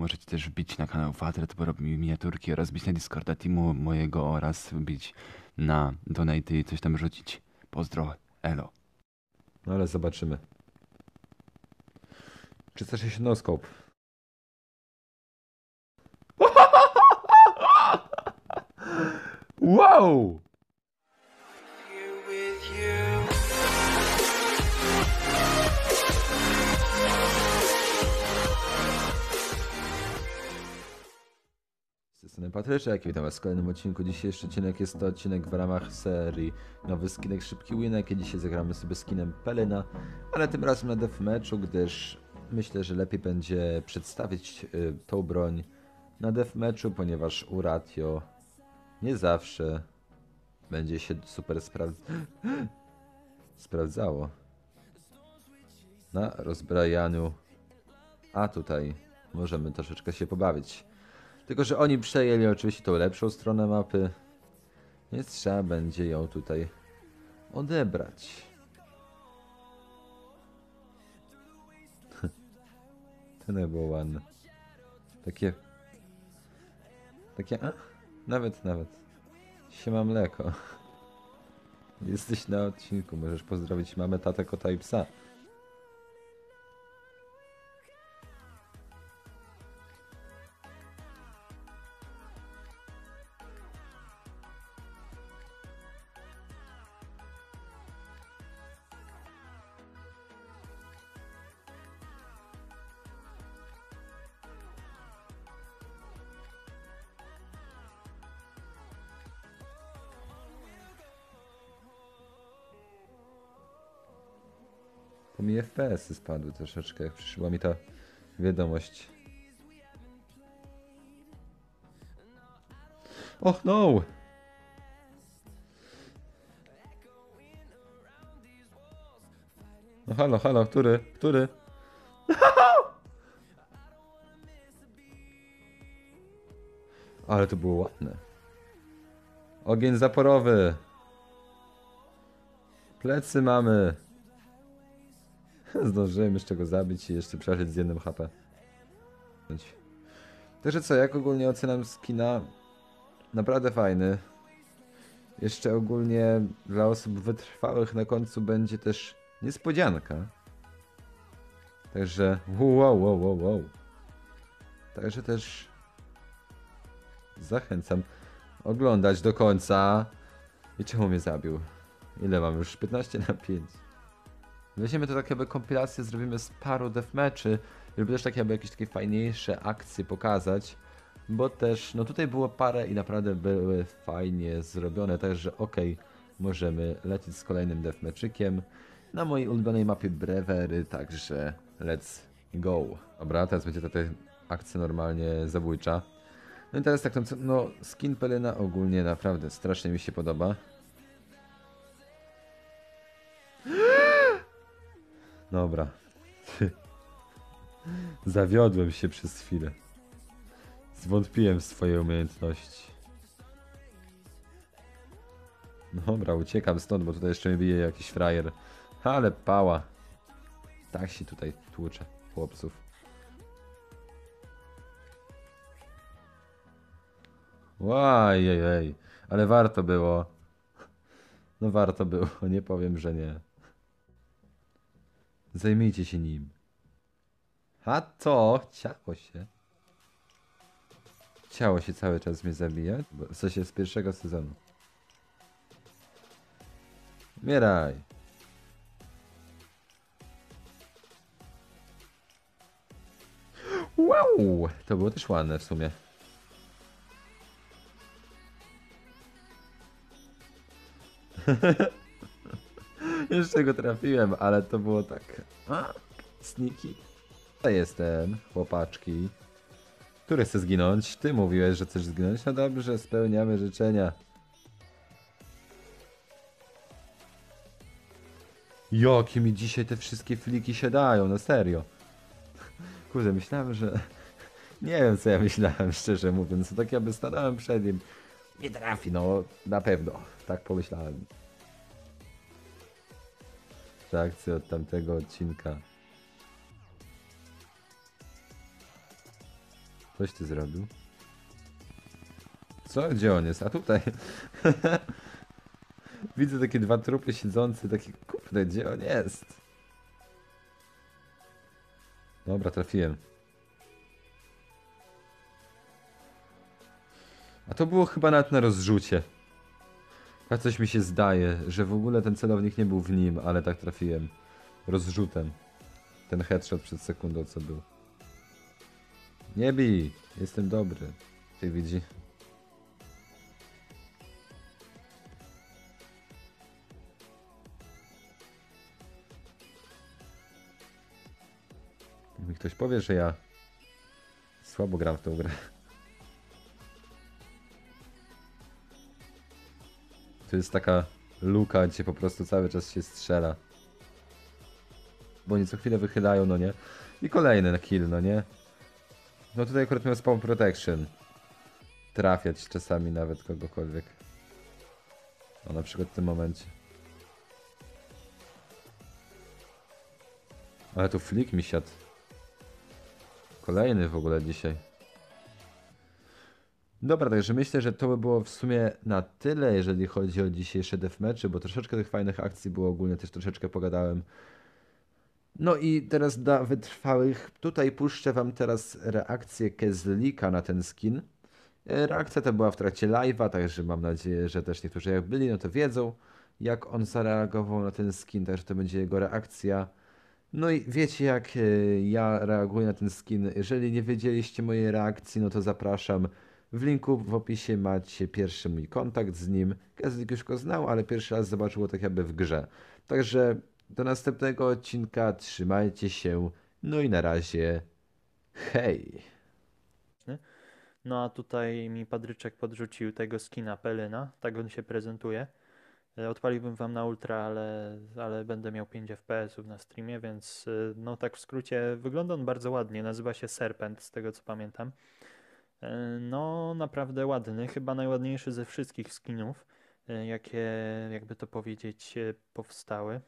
Możecie też wbić na kanał Wadret, bo robi miniaturki oraz wbić na Discorda Teamu mojego oraz wbić na Donate i coś tam rzucić. Pozdro, elo. No ale zobaczymy. 360 no scope. Wow! System Patryczek, witam was w kolejnym odcinku. Dzisiejszy odcinek jest to odcinek w ramach serii Nowy skinek Szybki Winek i dzisiaj zagramy sobie skinem Pelyna, ale tym razem na deathmatchu, gdyż myślę, że lepiej będzie przedstawić y, tą broń na deathmatchu, ponieważ u Ratio nie zawsze będzie się super sprawdz... sprawdzało na rozbrajaniu, a tutaj możemy troszeczkę się pobawić. Tylko, że oni przejęli oczywiście tą lepszą stronę mapy, więc trzeba będzie ją tutaj odebrać. nie było ładne. Takie... Takie... A? Nawet, nawet. Siema mleko. Jesteś na odcinku, możesz pozdrowić mamę, tatę, kota i psa. Bo mi FPS-y spadły troszeczkę, jak przyszła mi ta wiadomość. Och no! No halo, halo, który? Który? Ale to było ładne. Ogień zaporowy. Plecy mamy. Zdążyłem jeszcze go zabić i jeszcze przeżyć z jednym HP. Także co, jak ogólnie oceniam skina? Naprawdę fajny. Jeszcze ogólnie dla osób wytrwałych na końcu będzie też niespodzianka. Także wow, wow, wow, wow. Także też zachęcam oglądać do końca. I czemu mnie zabił? Ile mam już? 15 na 5. Weźmiemy to tak jakby kompilację, zrobimy z paru deathmatchy, żeby też tak jakby jakieś takie fajniejsze akcje pokazać, bo też, no tutaj było parę i naprawdę były fajnie zrobione, także okej, okay, możemy lecieć z kolejnym deathmatchikiem na mojej ulubionej mapie Brewery, także let's go. Dobra, teraz będzie tutaj akcja normalnie zabójcza. No i teraz tak, no skin Pelyna ogólnie naprawdę strasznie mi się podoba. Dobra. Zawiodłem się przez chwilę. Zwątpiłem w swoje umiejętności. Dobra, uciekam stąd, bo tutaj jeszcze mnie bije jakiś frajer. Ale pała. Tak się tutaj tłucze chłopców. Łajejej, ale warto było. No warto było, nie powiem, że nie. Zajmijcie się nim. A co? Chciało się. Chciało się cały czas mnie zabijać. Bo w sensie z pierwszego sezonu. Umieraj. Wow! To było też ładne w sumie. Jeszcze go trafiłem, ale to było tak... A, sniki. To jestem, chłopaczki. Który chce zginąć? Ty mówiłeś, że chcesz zginąć? No dobrze, spełniamy życzenia. Jakie mi dzisiaj te wszystkie fliki się dają, no serio. Kurde, myślałem, że... Nie wiem, co ja myślałem, szczerze mówiąc. Tak jakby stanąłem przed nim. Nie trafi, no, na pewno. Tak pomyślałem reakcję od tamtego odcinka. Coś ty zrobił. Co? Gdzie on jest? A tutaj. Widzę takie dwa trupy siedzące, takie kurde, gdzie on jest? Dobra, trafiłem. A to było chyba nawet na rozrzucie. Tak coś mi się zdaje, że w ogóle ten celownik nie był w nim, ale tak trafiłem. Rozrzutem. Ten headshot przed sekundą co był. Nie bij, jestem dobry. Ty widzi. Mi ktoś powie, że ja słabo gram w tą grę. To jest taka luka, gdzie po prostu cały czas się strzela. Bo oni co chwilę wychylają, no nie? I kolejny kill, no nie? No tutaj akurat miał spawn protection. Trafiać czasami nawet kogokolwiek. No na przykład w tym momencie. Ale tu flick mi siadł. Kolejny w ogóle dzisiaj. Dobra, także myślę, że to by było w sumie na tyle, jeżeli chodzi o dzisiejsze deathmatchy, bo troszeczkę tych fajnych akcji było ogólnie, też troszeczkę pogadałem. No i teraz dla wytrwałych, tutaj puszczę wam teraz reakcję Kezlika na ten skin. E, Reakcja ta była w trakcie live'a, także mam nadzieję, że też niektórzy jak byli, no to wiedzą, jak on zareagował na ten skin, także to będzie jego reakcja. No i wiecie jak e, ja reaguję na ten skin. Jeżeli nie wiedzieliście mojej reakcji, no to zapraszam. W linku w opisie macie pierwszy mój kontakt z nim. Kezlik już go znał, ale pierwszy raz zobaczył go tak jakby w grze. Także do następnego odcinka trzymajcie się. No i na razie. Hej! No a tutaj mi Padryczek podrzucił tego skina Pelyna, tak on się prezentuje. E, Odpaliłbym wam na ultra, ale, ale będę miał 5 FPS-ów na streamie, więc e, no tak w skrócie wygląda on bardzo ładnie. Nazywa się Serpent, z tego co pamiętam. E, No naprawdę ładny, chyba najładniejszy ze wszystkich skinów, e, jakie jakby to powiedzieć e, powstały.